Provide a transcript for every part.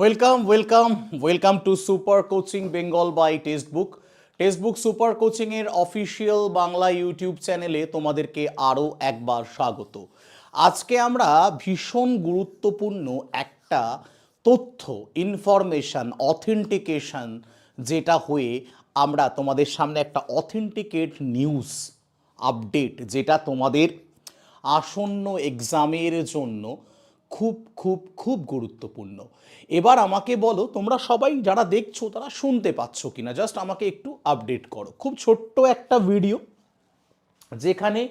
Welcome welcome welcome to super coaching Bengal by textbook textbook super কোচিংয়ের official Bangla YouTube চ্যানেলে তোমাদেরকে আরও একবার স্বাগত। আজকে আমরা ভীষণ গুরুত্বপূর্ণ একটা তথ্য ইনফরমেশন অথেন্টিকেশন যেটা হয়ে আমরা তোমাদের সামনে একটা অথেন্টিকেট নিউজ আপডেট যেটা তোমাদের আসন্ন এক্সামের জন্য খুব খুব খুব গুরুত্বপূর্ণ। এবার আমাকে বলো, তোমরা সবাই যারা দেখছ, তারা শুনতে পাচ্ছ কিনা? জাস্ট আমাকে একটু আপডেট করো। খুব ছোট্ট একটা ভিডিও যেখানে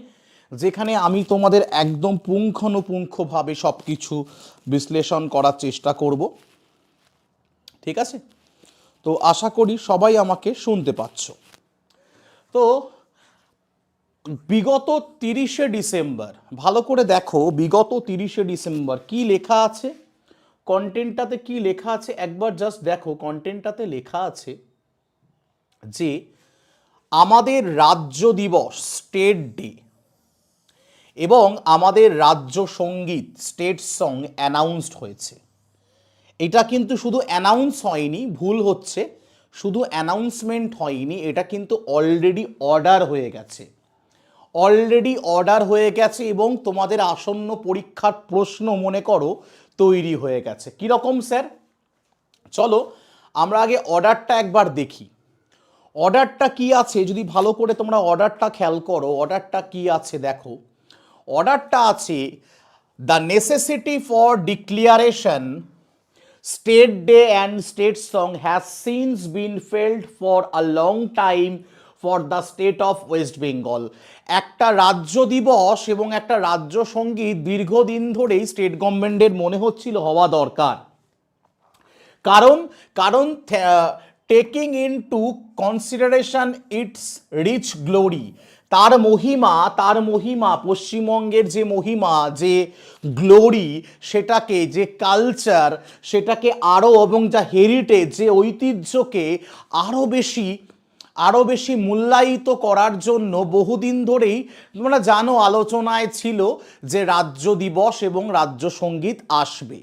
যেখানে আমি তোমাদের একদম পুঙ্খানুপুঙ্খভাবে সব কিছু বিশ্লেষণ করার চেষ্টা করব। ঠিক আছে? তো আশা করি সবাই আমাকে শুনতে পাচ্ছ। তো বিগত তিরিশে ডিসেম্বর, ভালো করে দেখো, বিগত তিরিশে ডিসেম্বর কি লেখা আছে? কন্টেন্টটাতে কি লেখা আছে? একবার জাস্ট দেখো কন্টেন্টটাতে লেখা আছে যে, আমাদের রাজ্য দিবস স্টেট ডে এবং আমাদের রাজ্য সংগীত স্টেট সং অ্যানাউন্সড হয়েছে। এটা কিন্তু শুধু অ্যানাউন্স হয়নি, ভুল হচ্ছে। শুধু অ্যানাউন্সমেন্ট হয়নি, এটা কিন্তু অলরেডি অর্ডার হয়ে গেছে। অলরেডি অর্ডার হয়ে গেছে এবং তোমাদের আসন্ন পরীক্ষার প্রশ্ন, মনে করো, তৈরি হয়ে গেছে। কীরকম স্যার? চলো, আমরা আগে অর্ডারটা একবার দেখি। অর্ডারটা কি আছে? যদি ভালো করে তোমরা অর্ডারটা খেয়াল করো অর্ডারটা কি আছে দেখো। অর্ডারটা আছে the necessity for declaration state day and state song has since been felt for a long time for the state of West Bengal. একটা রাজ্য দিবস এবং একটা রাজ্য সংগীত দীর্ঘদিন ধরেই স্টেট গভর্নমেন্টের মনে হচ্ছিল হওয়া দরকার। কারণ কারণ taking into consideration it's rich glory তার মহিমা তার মহিমা, পশ্চিমবঙ্গের যে মহিমা, যে গ্লোরি সেটাকে, যে কালচার সেটাকে আরও এবং যা হেরিটেজ যে ঐতিহ্যকে আরও বেশি আরও বেশি মূল্যায়িত করার জন্য বহুদিন ধরেই তোমরা জানো আলোচনায় ছিল যে রাজ্য দিবস এবং রাজ্য সংগীত আসবে।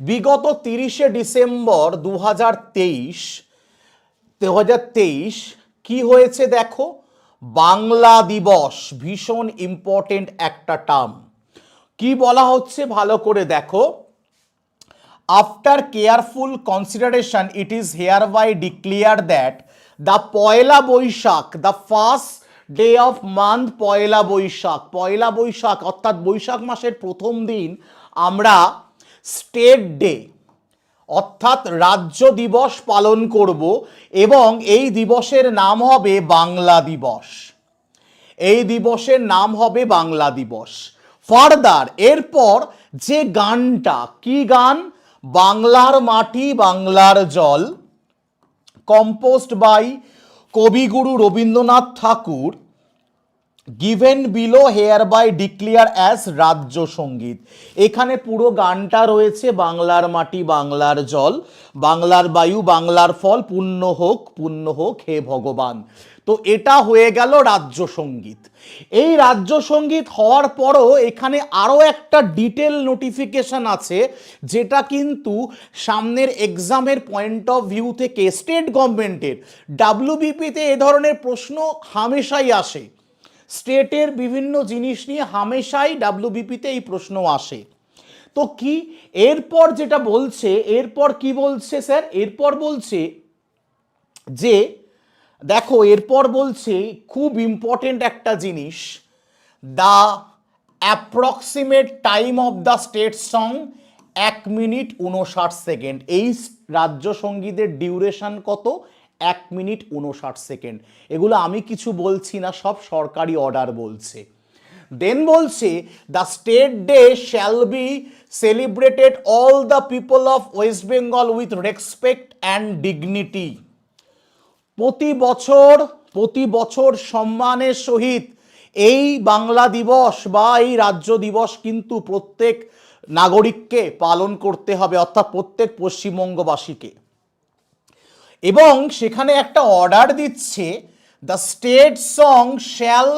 বিগত তিরিশে ডিসেম্বর দু হাজার তেইশ দু হাজার তেইশ কী হয়েছে দেখো? বাংলা দিবস, ভীষণ ইম্পর্টেন্ট একটা টার্ম কি বলা হচ্ছে ভালো করে দেখো? After careful consideration it is hereby declare that the Poila Baishakh the first day of month Poila Baishakh. Poila Baishakh, অর্থাৎ বৈশাখ মাসের প্রথম দিন আমরা স্টেট ডে অর্থাৎ রাজ্য দিবস পালন করব এবং এই দিবসের নাম হবে বাংলা দিবস। এই দিবসের নাম হবে বাংলা দিবস। ফার্দার এরপর যে গানটা, কি গান? বাংলার মাটি, বাংলার জল। Composed by Kabiguru Rabindranath Thakur given below hereby declare as রাজ্য সংগীত এখানে পুরো গানটা রয়েছে বাংলার মাটি, বাংলার জল, বাংলার বায়ু, বাংলার ফল, পুণ্য হোক পুণ্য হোক, হে ভগবান। তো এটা হয়ে গেল রাজ্য সংগীত। এই রাজ্য সংগীত হওয়ার পরও এখানে আরও একটা ডিটেল নোটিফিকেশন আছে, যেটা কিন্তু সামনের এক্সামের পয়েন্ট অফ ভিউ থেকে স্টেট গভর্নমেন্টের ডাব্লিউবিপিতে এ ধরনের প্রশ্ন হামেশাই আসে। স্টেটের বিভিন্ন জিনিস নিয়ে হামেশাই ডাব্লিউবিপিতে এই প্রশ্ন আসে। তো কি? এরপর যেটা বলছে, এরপর কি বলছে স্যার? এরপর বলছে যে দেখো, এরপর বলছে খুব ইম্পর্টেন্ট একটা জিনিস the approximate time of the state song এক মিনিট উনষাট সেকেন্ড। এই রাজ্য সঙ্গীতের ডিউরেশন কত? এক মিনিট উনষাট সেকেন্ড। এগুলো আমি কিছু বলছি না, সব সরকারি অর্ডার বলছে। দেন বলছে the state day shall be celebrated all the people of West Bengal with respect and dignity প্রতি বছর প্রতি বছর সম্মানের সহিত এই বাংলা দিবস বা এই রাজ্য দিবস কিন্তু প্রত্যেক নাগরিককে পালন করতে হবে, অর্থাৎ প্রত্যেক পশ্চিমবঙ্গবাসীকে। এবং সেখানে একটা অর্ডার দিচ্ছে the state song shall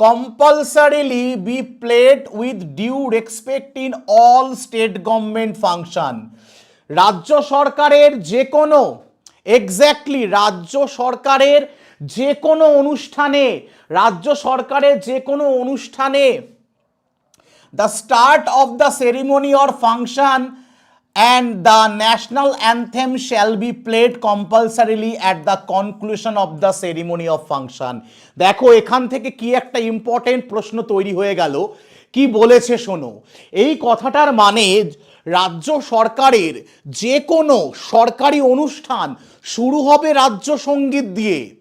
compulsorily be played with due respect in all state government function রাজ্য সরকারের যে কোনো এক্স্যাক্টলি রাজ্য সরকারের যে কোনো অনুষ্ঠানে রাজ্য সরকারের যে কোনো অনুষ্ঠানে the start of the ceremony or function and the national anthem shall be played compulsorily at the conclusion of the ceremony of function দেখো এখান থেকে কি একটা ইম্পর্টেন্ট প্রশ্ন তৈরি হয়ে গেল কি বলেছে শোনো এই কথাটার মানে রাজ্য সরকারের যে কোনো সরকারি অনুষ্ঠান শুরু হবে রাজ্য সংগীত দিয়ে।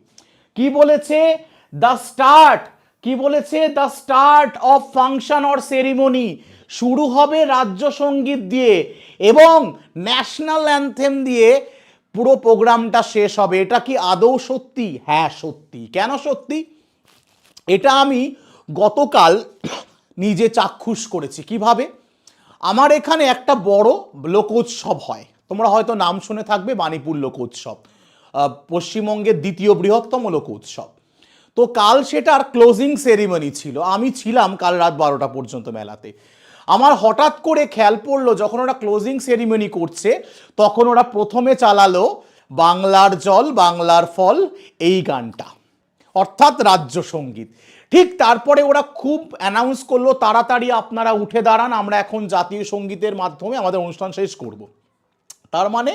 কি বলেছে? দ্য স্টার্ট কি বলেছে? The start of function or ceremony শুরু হবে রাজ্য সংগীত দিয়ে এবং ন্যাশনাল অ্যান্থেম দিয়ে পুরো প্রোগ্রামটা শেষ হবে। এটা কি আদৌ সত্যি? হ্যাঁ সত্যি। কেন সত্যি? এটা আমি গতকাল নিজে চাক্ষুষ করেছি। কীভাবে? আমার এখানে একটা বড় লোকোৎসব হয়। তোমরা হয়তো নাম শুনে থাকবে বাণীপুর লোকোৎসব। পশ্চিমবঙ্গের দ্বিতীয় বৃহত্তম লোকোৎসব। তো কাল সেটার ক্লোজিং সেরিমনি ছিল। আমি ছিলাম কাল রাত বারোটা পর্যন্ত মেলাতে। আমার হঠাৎ করে খেয়াল পড়ল, যখন ওরা ক্লোজিং সেরিমনি করছে, তখন ওরা প্রথমে চালালো বাংলার জল, বাংলার ফল, এই গানটা। অর্থাৎ রাজ্য সংগীত। ঠিক তারপরে ওরা খুব অ্যানাউন্স করল, তাড়াতাড়ি আপনারা উঠে দাঁড়ান, আমরা এখন জাতীয় সঙ্গীতের মাধ্যমে আমাদের অনুষ্ঠান শেষ করব। তার মানে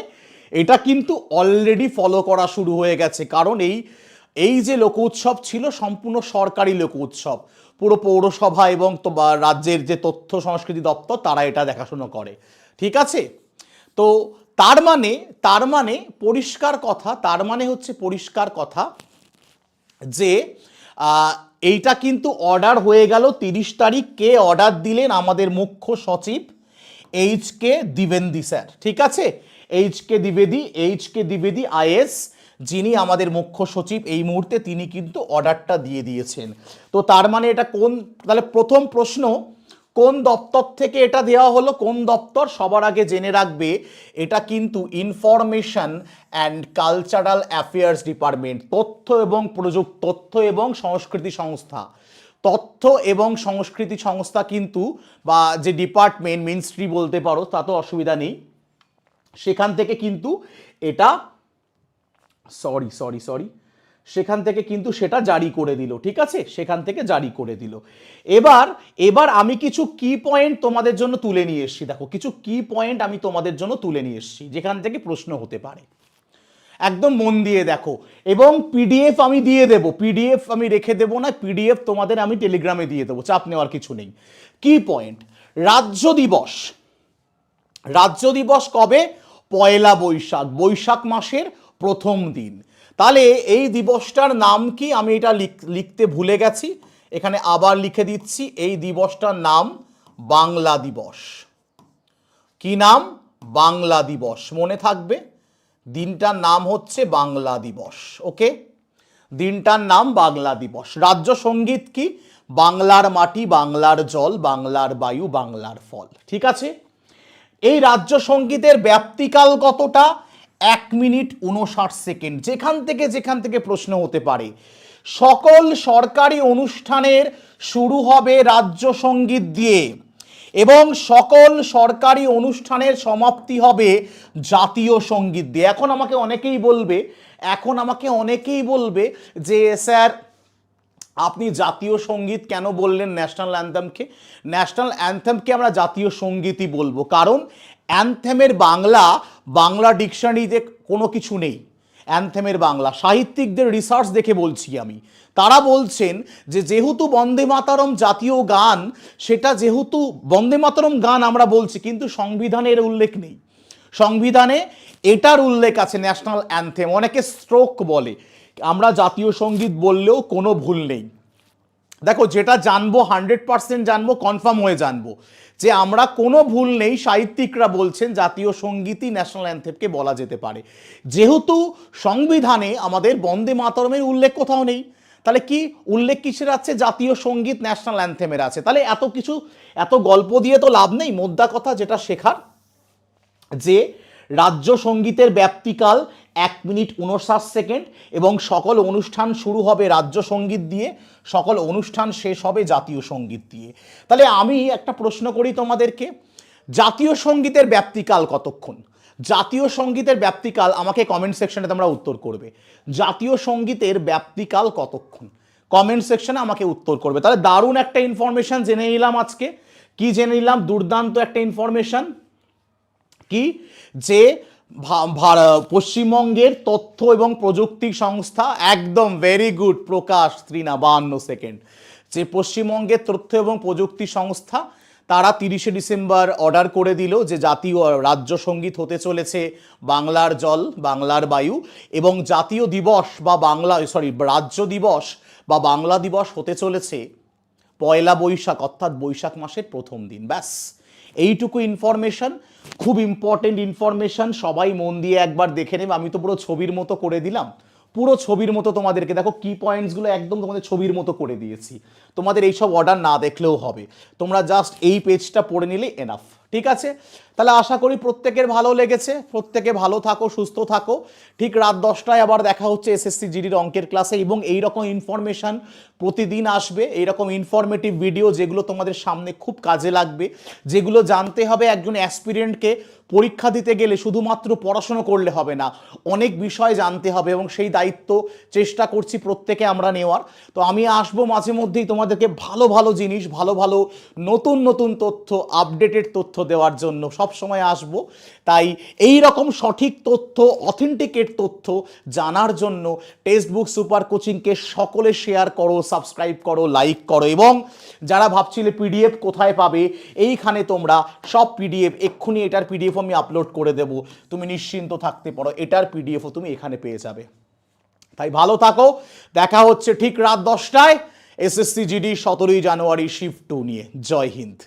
এটা কিন্তু অলরেডি ফলো করা শুরু হয়ে গেছে। কারণ এই এই যে লোক উৎসব ছিল, সম্পূর্ণ সরকারি লোক উৎসব পুরো পৌরসভা এবং রাজ্যের যে তথ্য সংস্কৃতি দপ্তর, তারা এটা দেখাশোনা করে। ঠিক আছে? তো তার মানে তার মানে পরিষ্কার কথা, তার মানে হচ্ছে পরিষ্কার কথা যে এইটা কিন্তু অর্ডার হয়ে গেল তিরিশ তারিখ। কে অর্ডার দিলেন? আমাদের মুখ্য সচিব এইচ কে দিবেন্দি স্যার। ঠিক আছে? H K দ্বিবেদী, H K দ্বিবেদী is যিনি আমাদের মুখ্য সচিব, এই মুহূর্তে তিনি কিন্তু অর্ডারটা দিয়ে দিয়েছেন। তো তার মানে এটা কোন তাহলে প্রথম প্রশ্ন কোন দপ্তর থেকে এটা দেওয়া হলো, কোন দপ্তর সবার আগে জেনে রাখবে, এটা কিন্তু information and cultural affairs department তথ্য এবং প্রযুক্তি, তথ্য এবং সংস্কৃতি সংস্থা। তথ্য এবং সংস্কৃতি সংস্থা কিন্তু, বা যে ডিপার্টমেন্ট মিনিস্ট্রি বলতে পারো, তা তো অসুবিধা নেই। সেখান থেকে কিন্তু এটা সরি সরি সরি সেখান থেকে কিন্তু সেটা জারি করে দিল, ঠিক আছে? সেখান থেকে জারি করে দিল। এবার এবার আমি কিছু কি পয়েন্ট তোমাদের জন্য তুলে নিয়ে এসেছি। দেখো, কিছু কি পয়েন্ট আমি তোমাদের জন্য তুলে নিয়ে এসেছি, যেখান থেকে প্রশ্ন হতে পারে। একদম মন দিয়ে দেখো, এবং পিডিএফ আমি দিয়ে দেব। পিডিএফ আমি রেখে দেবো না পিডিএফ তোমাদের আমি টেলিগ্রামে দিয়ে দেবো, চাপ নেওয়ার কিছু নেই। কি পয়েন্ট রাজ্য দিবস। রাজ্য দিবস কবে? পয়লা বৈশাখ বৈশাখ মাসের প্রথম দিন। তাহলে এই দিবসটার নাম কি? আমি এটা লিখ- লিখতে ভুলে গেছি। এখানে আবার লিখে দিচ্ছি, এই দিবসটার নাম বাংলা দিবস। কি নাম? বাংলা দিবস। মনে থাকবে, দিনটার নাম হচ্ছে বাংলা দিবস, ওকে? দিনটার নাম বাংলা দিবস। রাজ্য সংগীত কি? বাংলার মাটি, বাংলার জল, বাংলার বায়ু, বাংলার ফল। ঠিক আছে? এই রাজ্য সঙ্গীতের ব্যাপ্তিকাল কতটা? এক মিনিট উনষাট সেকেন্ড, যেখান থেকে যেখান থেকে প্রশ্ন হতে পারে। সকল সরকারি অনুষ্ঠানের শুরু হবে রাজ্য সংগীত দিয়ে এবং সকল সরকারি অনুষ্ঠানের সমাপ্তি হবে জাতীয় সংগীত দিয়ে। এখন আমাকে অনেকেই বলবে, এখন আমাকে অনেকেই বলবে যে, স্যার আপনি জাতীয় সংগীত কেন বললেন ন্যাশনাল অ্যান্থেমকে? ন্যাশনাল অ্যান্থেমকে আমরা জাতীয় সঙ্গীতই বলব, কারণ অ্যান্থেমের বাংলা বাংলা ডিকশনারিতে কোনো কিছু নেই। অ্যান্থেমের বাংলা, সাহিত্যিকদের রিসার্চ দেখে বলছি আমি। তারা বলছেন যে যেহেতু বন্দে মাতারম জাতীয় গান, সেটা যেহেতু বন্দে মাতারম গান আমরা বলছি, কিন্তু সংবিধানে এর উল্লেখ নেই। সংবিধানে এটার উল্লেখ আছে ন্যাশনাল অ্যান্থেম অনেকে স্ট্রোক বলে। আমরা জাতীয় সংগীত বললেও কোনো ভুল নেই। দেখো, যেটা জানব হান্ড্রেড পার্সেন্ট জানব কনফার্ম হয়ে জানব যে আমরা কোনো ভুল নেই, সাহিত্যিকরা বলছেন, জাতীয় সঙ্গীতই ন্যাশনাল অ্যান্থেমকে বলা যেতে পারে। যেহেতু সংবিধানে আমাদের বন্দে মাতরমের উল্লেখ কোথাও নেই, তাহলে কি উল্লেখ কিসের আছে? জাতীয় সংগীত ন্যাশনাল অ্যান্থেমের আছে। তাহলে এত কিছু, এত গল্প দিয়ে তো লাভ নেই। মোদ্দা কথা যেটা শেখার যে রাজ্য সঙ্গীতের ব্যাপ্তিকাল এক মিনিট উনষাট সেকেন্ড এবং সকল অনুষ্ঠান শুরু হবে রাজ্য সংগীত দিয়ে, সকল অনুষ্ঠান শেষ হবে জাতীয় সংগীত দিয়ে। তাহলে আমি একটা প্রশ্ন করি তোমাদেরকে, জাতীয় সঙ্গীতের ব্যাপ্তিকাল কতক্ষণ? জাতীয় সঙ্গীতের ব্যাপ্তিকাল আমাকে কমেন্ট সেকশনে তোমরা উত্তর করবে। জাতীয় সঙ্গীতের ব্যাপ্তিকাল কতক্ষণ? কমেন্ট সেকশনে আমাকে উত্তর করবে। তাহলে দারুণ একটা ইনফরমেশন জেনে নিলাম আজকে। কি জেনে নিলাম? দুর্দান্ত একটা ইনফরমেশন কি? যে পশ্চিমবঙ্গের তথ্য এবং প্রযুক্তি সংস্থা একদম ভেরি গুড প্রকাশ ত্রিনা বাহান্ন সেকেন্ড যে পশ্চিমবঙ্গের তথ্য এবং প্রযুক্তি সংস্থা, তারা তিরিশে ডিসেম্বর অর্ডার করে দিল যে জাতীয় রাজ্য সংগীত হতে চলেছে বাংলার জল, বাংলার বায়ু এবং জাতীয় দিবস বা বাংলা সরি রাজ্য দিবস বা বাংলা দিবস হতে চলেছে পয়লা বৈশাখ, অর্থাৎ বৈশাখ মাসের প্রথম দিন, ব্যাস। এইটুকু ইনফরমেশন খুব ইম্পর্টেন্ট ইনফরমেশান সবাই মন দিয়ে একবার দেখে নেবে। আমি তো পুরো ছবির মতো করে দিলাম। পুরো ছবির মতো তোমাদেরকে দেখো কি পয়েন্টসগুলো একদম তোমাদের ছবির মতো করে দিয়েছি। তোমাদের এইসব অর্ডার না দেখলেও হবে। তোমরা জাস্ট এই পেজটা পড়ে নিলে এনাফ ঠিক আছে? তাহলে আশা করি প্রত্যেকের ভালো লেগেছে। প্রত্যেকে ভালো থাকো, সুস্থ থাকো। ঠিক রাত দশটায় আবার দেখা হচ্ছে এসএসসি জিডির অঙ্কের ক্লাসে এবং এই রকম ইনফরমেশন প্রতিদিন আসবে। এইরকম ইনফরমেটিভ ভিডিও যেগুলো তোমাদের সামনে খুব কাজে লাগবে, যেগুলো জানতে হবে একজন অ্যাসপিরিয়েন্টকে পরীক্ষা দিতে গেলে শুধুমাত্র পড়াশুনো করলে হবে না, অনেক বিষয় জানতে হবে এবং সেই দায়িত্ব চেষ্টা করছি প্রত্যেকে আমরা নেওয়ার। তো আমি আসব মাঝে মধ্যেই তোমাদেরকে ভালো ভালো জিনিস, ভালো ভালো নতুন নতুন তথ্য আপডেটেড তথ্য দেওয়ার জন্য সব সময় আসব। তাই এই রকম সঠিক তথ্য অথেন্টিকেট তথ্য জানার জন্য টেক্সট বুক সুপার কোচিংকে সকলে শেয়ার করো সাবস্ক্রাইব করো লাইক করো এবং যারা ভাবছিলে পিডিএফ কোথায় পাবে, এইখানে তোমরা সব পিডিএফ এক্ষুনি এটার পিডিএফ আমি আপলোড করে দেব। তুমি নিশ্চিন্ত থাকতে পারো, এটার পিডিএফও তুমি এখানে পেয়ে যাবে। তাই ভালো থাকো, দেখা হচ্ছে ঠিক রাত দশটায় এসএসসি জিডি সতেরোই জানুয়ারি শিফট টু নিয়ে। জয় হিন্দ।